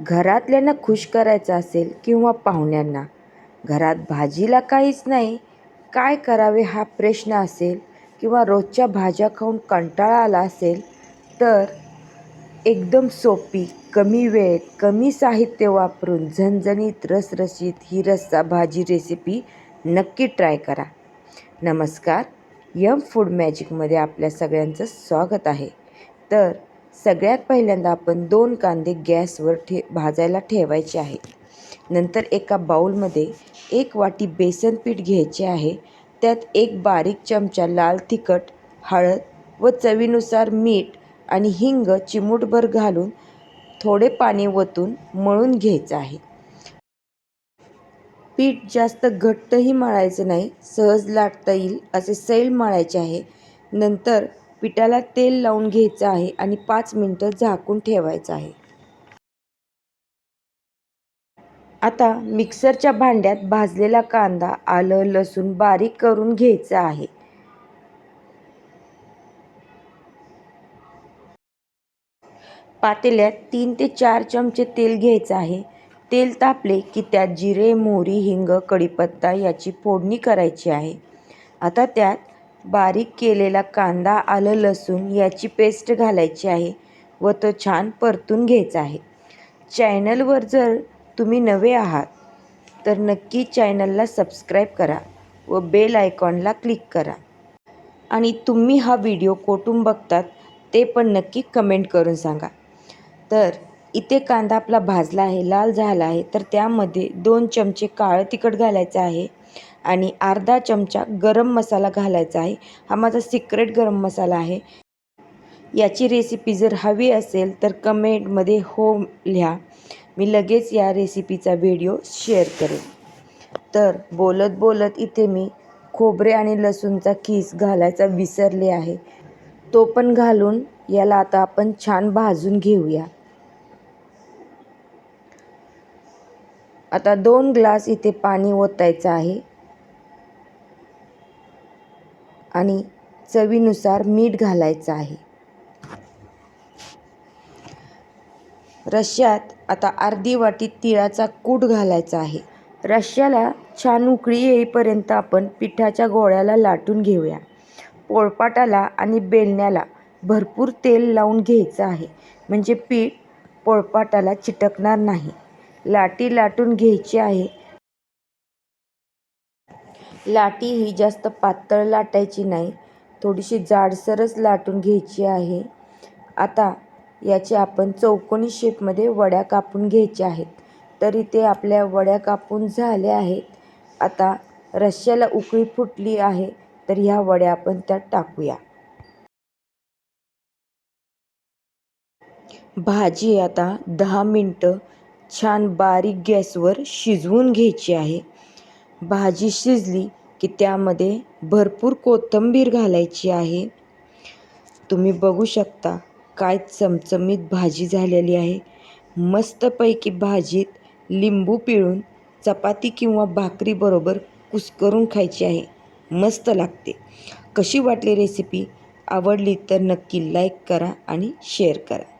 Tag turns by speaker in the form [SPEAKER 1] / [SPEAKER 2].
[SPEAKER 1] घरातल्यांना खुश करायचं असेल किंवा पाहुण्यांना. घरात भाजीला काहीच नाही काय करावे हा प्रश्न असेल किंवा रोजच्या भाज्या खाऊन कंटाळा आला असेल तर एकदम सोपी कमी वेळेत कमी साहित्य वापरून झणझणीत रसरशीत ही रस्सा भाजी रेसिपी नक्की ट्राय करा. नमस्कार यम फूड मॅजिकमध्ये आपल्या सगळ्यांचं स्वागत आहे. तर सगळ्यात पहिल्यांदा आपण दोन कांदे गॅसवर ठे भाजायला ठेवायचे आहे नंतर एका बाऊलमध्ये एक वाटी बेसन पीठ घ्यायचे आहे. त्यात एक बारीक चमचा लाल तिखट हळद व चवीनुसार मीठ आणि हिंग चिमूटभर घालून थोडे पाणी वतून मळून घ्यायचं आहे. पीठ जास्त घट्टही मळायचं नाही सहज लाटता येईल असे सैल मळायचे आहे. नंतर पिठाला तेल लावून घ्यायचं आहे आणि पाच मिनटं झाकून ठेवायचं आहे. आता मिक्सरच्या भांड्यात भाजलेला कांदा आलं लसूण बारीक करून घ्यायचं आहे. पातेल्यात तीन ते चार चमचे तेल घ्यायचं आहे. तेल तापले की त्यात जिरे मोहरी हिंग कढीपत्ता याची फोडणी करायची आहे. आता त्यात बारीक केलेला कांदा आलं लसूण याची पेस्ट घालायची आहे व तो छान परतून घ्यायचा आहे. चॅनलवर जर तुम्ही नवे आहात तर नक्की चॅनलला सबस्क्राईब करा व बेल आयकॉनला क्लिक करा. आणि तुम्ही हा व्हिडिओ कोठून बघतात ते पण नक्की कमेंट करून सांगा. तर इथे कांदा आपला भाजला आहे लाल झाला आहे तर त्यामध्ये दोन चमचे काळं तिखट घालायचं आहे आणि अर्धा चमचा गरम मसाला घालायचा आहे. हा माझा सिक्रेट गरम मसाला आहे. याची रेसिपी जर हवी असेल तर कमेंटमध्ये हो लिहा. मी लगेच या रेसिपीचा व्हिडिओ शेअर करेन. तर बोलत बोलत इथे मी खोबरे आणि लसूणचा खीस घालायचा विसरले आहे. तो पण घालून याला आता आपण छान भाजून घेऊया. आता दोन ग्लास इथे पाणी ओतायचं आहे. आणि चवीनुसार मीठ घालायचं आहे. रश्श्यात आता अर्धी वाटी तिळाचा कूट घालायचा आहे. रश्श्याला छान उकळी येईपर्यंत आपण पिठाच्या गोळ्याला लाटून घेऊया. पोळपाटाला आणि बेलण्याला भरपूर तेल लावून घ्यायचं आहे. म्हणजे पीठ पोळपाटाला चिटकणार नाही. लाटी लाटून घ्यायची आहे. लाटी ही जास्त पातळ लाटायची नाही. थोडीशी जाडसरच लाटून घ्यायची आहे. आता याचे आपण चौकोनी शेपमध्ये वड्या कापून घ्यायच्या आहेत. तरी ते आपल्या वड्या कापून झाल्या आहेत. आता रश्श्याला उकळी फुटली आहे तर ह्या वड्या आपण त्यात टाकूया. भाजी आता दहा मिनटं छान बारीक गॅसवर शिजवून घ्यायची आहे. भाजी शिजली की त्यामध्ये भरपूर कोथिंबीर घालायची आहे. तुम्ही बघू शकता काय चमचमीत भाजी झालेली आहे. मस्तपैकी भाजीत लिंबू पिळून चपाती किंवा भाकरीबरोबर कुस्करून खायची आहे. मस्त लागते. कशी वाटली रेसिपी? आवडली तर नक्की लाईक करा आणि शेअर करा.